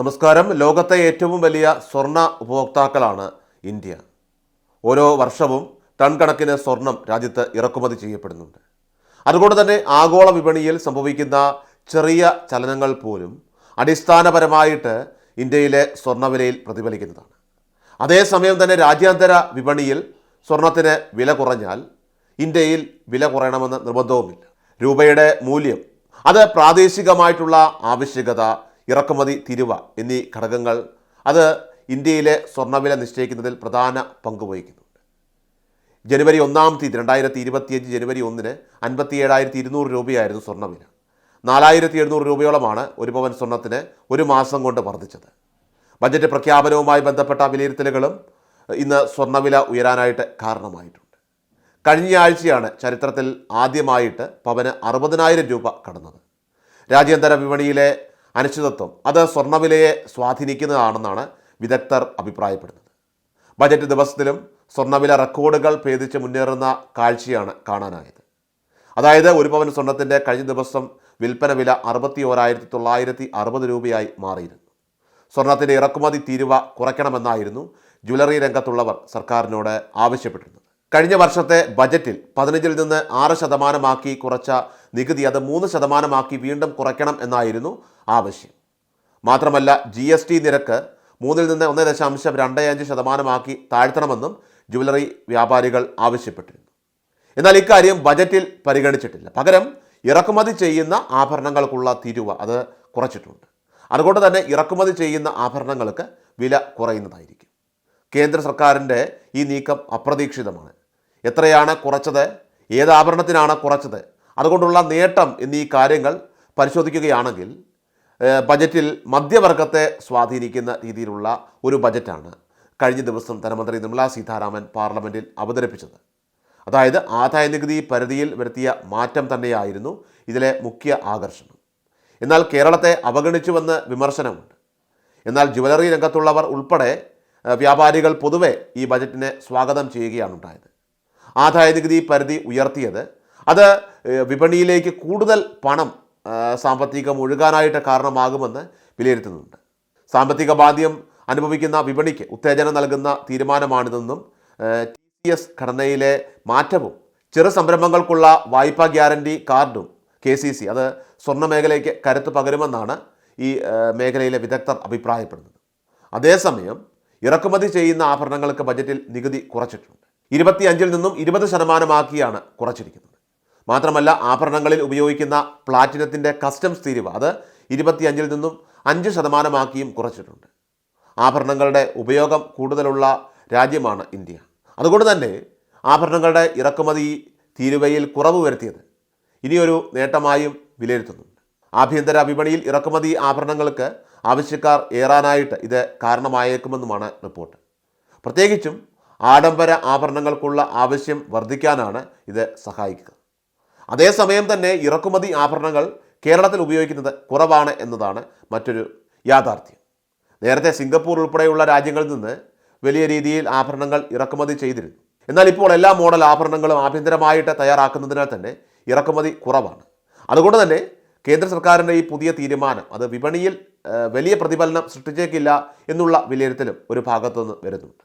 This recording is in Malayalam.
നമസ്കാരം. ലോകത്തെ ഏറ്റവും വലിയ സ്വർണ ഉപഭോക്താക്കളാണ് ഇന്ത്യ. ഓരോ വർഷവും ടൺ കണക്കിന് സ്വർണം രാജ്യത്ത് ഇറക്കുമതി ചെയ്യപ്പെടുന്നുണ്ട്. അതുകൊണ്ട് തന്നെ ആഗോള വിപണിയിൽ സംഭവിക്കുന്ന ചെറിയ ചലനങ്ങൾ പോലും അടിസ്ഥാനപരമായിട്ട് ഇന്ത്യയിലെ സ്വർണവിലയിൽ പ്രതിഫലിക്കുന്നതാണ്. അതേസമയം തന്നെ രാജ്യാന്തര വിപണിയിൽ സ്വർണത്തിന് വില കുറഞ്ഞാൽ ഇന്ത്യയിൽ വില കുറയണമെന്ന് നിർബന്ധവുമില്ല. രൂപയുടെ മൂല്യം അത് പ്രാദേശികമായിട്ടുള്ള ആവശ്യകത ഇറക്കുമതി തിരുവ എന്നീ ഘടകങ്ങൾ അത് ഇന്ത്യയിലെ സ്വർണവില നിശ്ചയിക്കുന്നതിൽ പ്രധാന പങ്ക് വഹിക്കുന്നുണ്ട്. ജനുവരി ഒന്നാം തീയതി രണ്ടായിരത്തി ഇരുപത്തിയഞ്ച് ജനുവരി ഒന്നിന് അൻപത്തി ഏഴായിരത്തി ഇരുന്നൂറ് രൂപയായിരുന്നു സ്വർണവില. നാലായിരത്തി എഴുന്നൂറ് രൂപയോളമാണ് ഒരു പവൻ സ്വർണത്തിന് ഒരു മാസം കൊണ്ട് വർദ്ധിച്ചത്. ബജറ്റ് പ്രഖ്യാപനവുമായി ബന്ധപ്പെട്ട വിലയിരുത്തലുകളും ഇന്ന് സ്വർണവില ഉയരാനായിട്ട് കാരണമായിട്ടുണ്ട്. കഴിഞ്ഞ ആഴ്ചയാണ് ചരിത്രത്തിൽ ആദ്യമായിട്ട് പവന് അറുപതിനായിരം രൂപ കടന്നത്. രാജ്യാന്തര വിപണിയിലെ അനിശ്ചിതത്വം. അത് സ്വർണവിലയെ സ്വാധീനിക്കുന്നതാണെന്നാണ് വിദഗ്ധർ അഭിപ്രായപ്പെടുന്നത്. ബജറ്റ് ദിവസത്തിലും സ്വർണവില റെക്കോർഡുകൾ ഭേദിച്ച് മുന്നേറുന്ന കാഴ്ചയാണ് കാണാനായത്. അതായത് ഒരു പവൻ സ്വർണത്തിന്റെ കഴിഞ്ഞ ദിവസം വിൽപ്പന വില അറുപത്തി ഓരായിരത്തി തൊള്ളായിരത്തി അറുപത് രൂപയായി മാറിയിരുന്നു. സ്വർണത്തിന്റെ ഇറക്കുമതി തീരുവ കുറയ്ക്കണമെന്നായിരുന്നു ജ്വല്ലറി രംഗത്തുള്ളവർ സർക്കാരിനോട് ആവശ്യപ്പെട്ടിരുന്നത്. കഴിഞ്ഞ വർഷത്തെ ബജറ്റിൽ പതിനഞ്ചിൽ നിന്ന് ആറ് ശതമാനമാക്കി കുറച്ച നികുതി അത് മൂന്ന് ശതമാനമാക്കി വീണ്ടും കുറയ്ക്കണം എന്നായിരുന്നു ആവശ്യം. മാത്രമല്ല ജി എസ് ടി നിരക്ക് മൂന്നിൽ നിന്ന് ഒന്ന് ദശാംശം രണ്ട് അഞ്ച് ശതമാനമാക്കി താഴ്ത്തണമെന്നും ജുവലറി വ്യാപാരികൾ ആവശ്യപ്പെട്ടിരുന്നു. എന്നാൽ ഇക്കാര്യം ബജറ്റിൽ പരിഗണിച്ചിട്ടില്ല. പകരം ഇറക്കുമതി ചെയ്യുന്ന ആഭരണങ്ങൾക്കുള്ള തിരുവ അത് കുറച്ചിട്ടുണ്ട്. അതുകൊണ്ട് തന്നെ ഇറക്കുമതി ചെയ്യുന്ന ആഭരണങ്ങൾക്ക് വില കുറയുന്നതായിരിക്കും. കേന്ദ്ര സർക്കാരിന്റെ ഈ നീക്കം അപ്രതീക്ഷിതമാണ്. എത്രയാണ് കുറച്ചത്? ഏത് ആഭരണത്തിനാണ് കുറച്ചത്? അതുകൊണ്ടുള്ള നേട്ടം എന്നീ കാര്യങ്ങൾ പരിശോധിക്കുകയാണെങ്കിൽ ബജറ്റിൽ മധ്യവർഗത്തെ സ്വാധീനിക്കുന്ന രീതിയിലുള്ള ഒരു ബജറ്റാണ് കഴിഞ്ഞ ദിവസം ധനമന്ത്രി നിർമ്മലാ സീതാരാമൻ പാർലമെന്റിൽ അവതരിപ്പിച്ചത്. അതായത് ആദായ നികുതി പരിധിയിൽ വരുത്തിയ മാറ്റം തന്നെയായിരുന്നു ഇതിലെ മുഖ്യ ആകർഷണം. എന്നാൽ കേരളത്തെ അവഗണിച്ചുവെന്ന് വിമർശനമുണ്ട്. എന്നാൽ ജുവലറി രംഗത്തുള്ളവർ ഉൾപ്പെടെ വ്യാപാരികൾ പൊതുവെ ഈ ബജറ്റിനെ സ്വാഗതം ചെയ്യുകയാണ് ഉണ്ടായത്. ആദായ നികുതി പരിധി ഉയർത്തിയത്. അത് വിപണിയിലേക്ക് കൂടുതൽ പണം സാമ്പത്തികം ഒഴുകാനായിട്ട് കാരണമാകുമെന്ന് വിലയിരുത്തുന്നുണ്ട്. സാമ്പത്തിക ബാധ്യം അനുഭവിക്കുന്ന വിപണിക്ക് ഉത്തേജനം നൽകുന്ന തീരുമാനമാണിതെന്നും ടി എസ് ഘടനയിലെ മാറ്റവും ചെറു സംരംഭങ്ങൾക്കുള്ള വായ്പാ ഗ്യാരണ്ടി കാർഡും കെ സി സി അത് സ്വർണ മേഖലയ്ക്ക് കരുത്ത് പകരുമെന്നാണ് ഈ മേഖലയിലെ വിദഗ്ധർ അഭിപ്രായപ്പെടുന്നത്. അതേസമയം ഇറക്കുമതി ചെയ്യുന്ന ആഭരണങ്ങൾക്ക് ബജറ്റിൽ നികുതി കുറച്ചിട്ടുണ്ട്. ഇരുപത്തിയഞ്ചിൽ നിന്നും ഇരുപത് ശതമാനമാക്കിയാണ് കുറച്ചിരിക്കുന്നത്. മാത്രമല്ല ആഭരണങ്ങളിൽ ഉപയോഗിക്കുന്ന പ്ലാറ്റിനത്തിന്റെ കസ്റ്റംസ് തീരുവ അത് ഇരുപത്തിയഞ്ചിൽ നിന്നും അഞ്ച് ശതമാനമാക്കിയും കുറച്ചിട്ടുണ്ട്. ആഭരണങ്ങളുടെ ഉപയോഗം കൂടുതലുള്ള രാജ്യമാണ് ഇന്ത്യ. അതുകൊണ്ട് തന്നെ ആഭരണങ്ങളുടെ ഇറക്കുമതി തീരുവയിൽ കുറവ് വരുത്തിയത് ഇനിയൊരു നേട്ടമായും വിലയിരുത്തുന്നുണ്ട്. ആഭ്യന്തര വിപണിയിൽ ഇറക്കുമതി ആഭരണങ്ങൾക്ക് ആവശ്യക്കാർ ഏറാനായിട്ട് ഇത് കാരണമായേക്കുമെന്നുമാണ് റിപ്പോർട്ട്. പ്രത്യേകിച്ചും ആഡംബര ആഭരണങ്ങൾക്കുള്ള ആവശ്യം വർദ്ധിക്കാനാണ് ഇത് സഹായിക്കുക. അതേസമയം തന്നെ ഇറക്കുമതി ആഭരണങ്ങൾ കേരളത്തിൽ ഉപയോഗിക്കുന്നത് കുറവാണ് എന്നതാണ് മറ്റൊരു യാഥാർത്ഥ്യം. നേരത്തെ സിംഗപ്പൂർ ഉൾപ്പെടെയുള്ള രാജ്യങ്ങളിൽ നിന്ന് വലിയ രീതിയിൽ ആഭരണങ്ങൾ ഇറക്കുമതി ചെയ്തിരുന്നു. എന്നാൽ ഇപ്പോൾ എല്ലാ മോഡൽ ആഭരണങ്ങളും ആഭ്യന്തരമായിട്ട് തയ്യാറാക്കുന്നതിനാൽ തന്നെ ഇറക്കുമതി കുറവാണ്. അതുകൊണ്ട് തന്നെ കേന്ദ്ര സർക്കാരിന്റെ ഈ പുതിയ തീരുമാനം അത് വിപണിയിൽ വലിയ പ്രതിഫലനം സൃഷ്ടിച്ചേക്കില്ല എന്നുള്ള വിലയിരുത്തലും ഒരു ഭാഗത്തുനിന്ന് വരുന്നുണ്ട്.